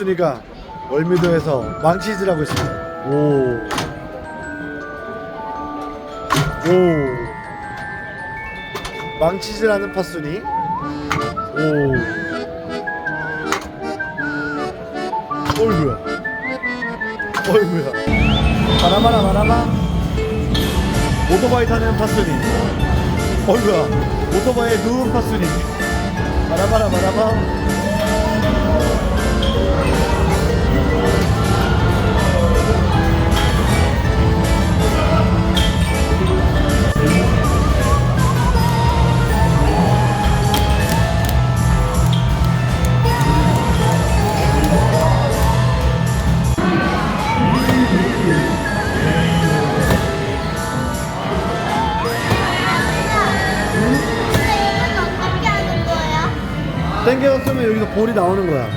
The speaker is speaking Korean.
파순이가 월미도에서 망치질하고 있습니다. 오. 오. 망치질하는 파순이. 오. 어이구야. 어이구야. 바라바라 바라바. 오토바이 타는 파순이. 어이구야. 오토바이에 누운 파순이. 바라바라 바라바. 땡겨서 쓰면 여기서 볼이 나오는 거야.